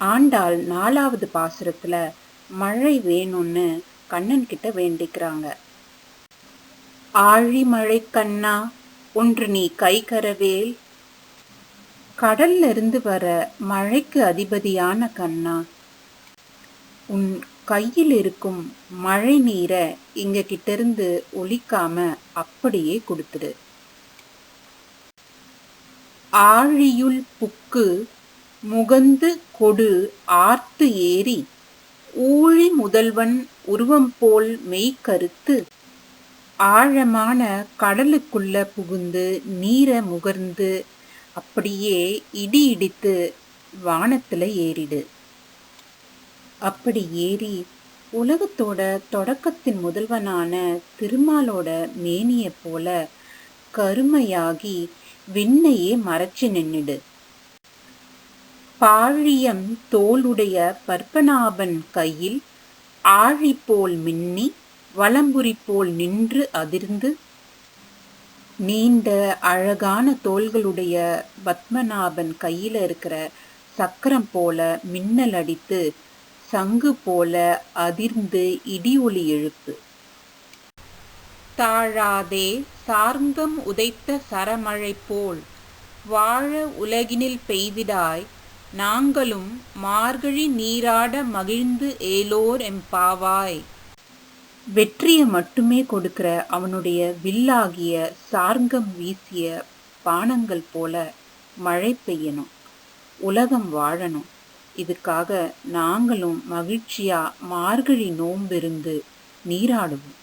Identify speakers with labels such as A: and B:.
A: ஆண்டாள் நாலாவது பாசுரத்தில் மழை வேணும்னு கண்ணன் கிட்ட வேண்டிக்கிறாங்க. ஆழி மழை கண்ணா ஒன்று நீ கை கரவேல் கடல்ல இருந்து வர மழைக்கு அதிபதியான கண்ணா உன் கையில் இருக்கும் மழை நீரை இங்க கிட்ட இருந்து அப்படியே கொடுத்துடு. ஆழியுள் புக்கு முகந்து கொடு ஆர்த்து ஏறி ஊழி முதல்வன் உருவம் போல் மெய்கருத்து ஆழமான கடலுக்குள்ள புகுந்து நீரை முகர்ந்து அப்படியே இடி இடித்து வானத்தில் ஏறிடு. அப்படி ஏறி உலகத்தோட தொடக்கத்தின் முதல்வனான திருமாலோட மேனியை போல கருமையாகி விண்ணையே மறைச்சு நின்னுடு. பாழியம் தோளுடைய பற்பநாபன் கையில் ஆழி போல் மின்னி வலம்புரி போல் நின்று அதிர்ந்து நீண்ட அழகான தோள்களுடைய பத்மநாபன் கையில் இருக்கிற சக்கரம் போல மின்னல் அடித்து சங்கு போல அதிர்ந்து இடி ஒளி எழுப்பு. தாழாதே சார்ந்தம் உதைத்த சரமழை போல் வாழ உலகினில் பெய்திடாய் நாங்களும் மார்கழி நீராட மகிழ்ந்து ஏலோர் எம்பாவாய். வெற்றியை மட்டுமே கொடுக்கிற அவனுடைய வில்லாகிய சார்கம் வீசிய பானங்கள் போல மழை பெய்யணும் உலகம் வாழணும். இதுக்காக நாங்களும் மகிழ்ச்சியா மார்கழி நோம்பிருந்து நீராடுவோம்.